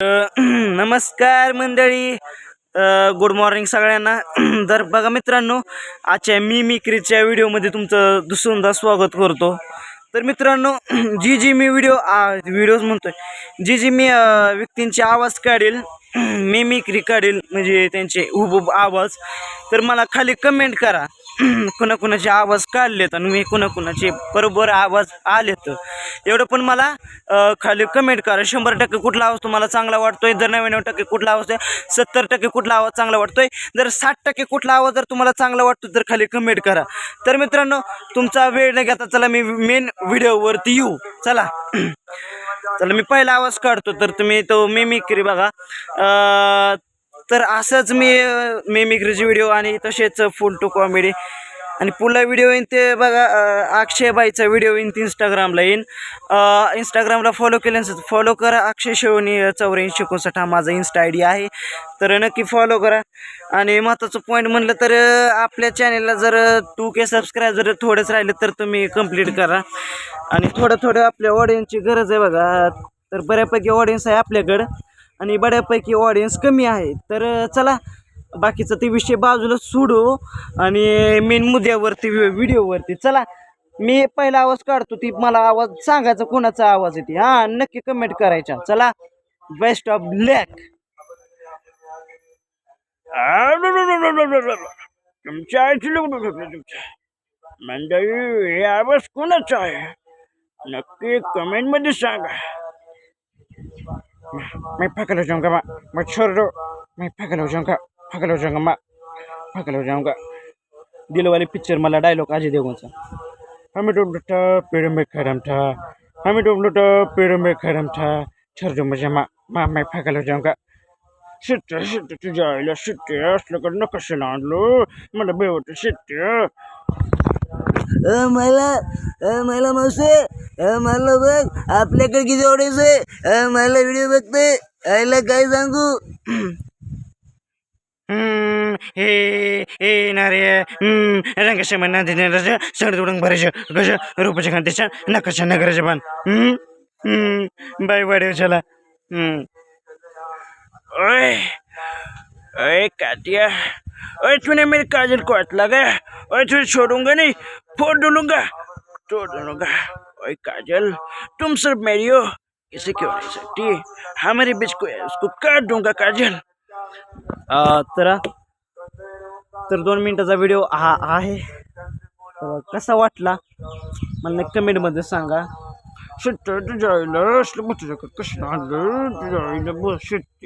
नमस्कार मंडळी. Good morning सगळ्यांना. तर बघा मित्रांनो आजच्या मी मिक्रीच्या व्हिडिओमध्ये तुमचं दुसऱ्यांदा स्वागत करतो. तर मित्रांनो जी जी मी व्हिडिओ व्हिडिओज म्हणतोय. जी जी मी व्यक्तींचे आवाज काढेल मी मिक्री काढेल म्हणजे त्यांचे हुबूब आवाज. तर मला खाली कमेंट करा. कुणाकुणाचे आवाज काढलेत आणि मी कुणाकुणाचे बरोबर आवाज आलेत. एवढं पण मला खाली कमेंट करा. शंभर टक्के कुठला आवाज तुम्हाला चांगला वाटतोय? जर नव्याण्णव टक्के कुठला आवाज आहे? सत्तर टक्के कुठला आवाज चांगला वाटतोय? जर साठ टक्के कुठला आवाज जर तुम्हाला चांगला वाटतो तर खाली कमेंट करा. तर मित्रांनो तुमचा वेळ न घेता चला मी मेन व्हिडिओवरती येऊ. चला. चला मी पहिला आवाज काढतो. तर तुम्ही तो मिमिक्री बघा. तर असंच मी मिमिक्रीचे व्हिडिओ आणि तसेच फुल टू कॉमेडी आणि पुढला व्हिडिओ येईन ते बघा अक्षयबाईचा व्हिडिओ येईन ते इंस्टाग्रामला येईन. इंस्टाग्रामला फॉलो केल्यानंतर फॉलो करा. अक्षय शेवणी चौऱ्याऐंशी एकोणसाठ हा माझा इन्स्टा आय डी आहे. तर नक्की फॉलो करा. आणि महत्त्वाचं पॉईंट म्हणलं तर आपल्या चॅनेलला जर टू के सबस्क्राईब जर थोडंच राहिलं तर तुम्ही कंप्लीट करा. आणि थोडं थोडं आपल्या ऑडियन्सची गरज आहे बघा. तर बऱ्यापैकी ऑडियन्स आहे आपल्याकडं. आणि बऱ्यापैकी ऑडियन्स कमी आहे. तर चला बाकीचा ते विषय बाजूला सोडू आणि मेन मुद्द्यावरती व्हिडिओवरती. चला मी पहिला आवाज काढतो ती मला आवाज सांगायचा कोणाचा आवाज येते हां नक्की कमेंट करायचा. चला बेस्ट ऑफ लॅक तुमच्या ऐकलं तुमच्या. मंडळी हे आवाज कोणाचा आहे? नक्की कमेंटमध्ये सांगा. मै pakalojong ma may chorro मै pakalojong ka. Pakalojong ma pakalojong ka. दिलो वाली पिक्चरमा डायलग अझै दिएको हुन्छ हामी डोब्लो त खरम था हामी डोब्लो त पेडमे खरम था छोरो मजामा मामै सिट सिट सिट मलाई सिट अ मला बेवट मला मावसे मला बघ आपल्याकडे किती ऑडियन्स आहे? मला व्हिडिओ बघते. आईला काय सांगू? हम्म, हे हे नारे हम्म रंगश म्हणा रज सड उडंग भरायचं कश रूपाच्या खांत्याच्या नकाशा नगराच्या बाण. हम्म बाय वाढेव चला. हम्म. ओए ओए कातिया. ओए तूने मेरे काजल को हाथ लगाया ओए तुझे छोड़ूंगा नहीं फोड़ डालूंगा तोड़ दूंगा ओए काजल तुम सिर्फ मेरी हो किसी क्यों नहीं सकती हमारे बीच को उसको काट दूंगा काजल। अ, तर तर दोन मिनिटाचा व्हिडिओ हा आहे. कसा वाटला? मला कमेंटमध्ये सांगा. शिट्ट तुझ्या आईला असलं मग तुझ्याकडे कसं आणलं तुझ्या आईला बस शिट्ट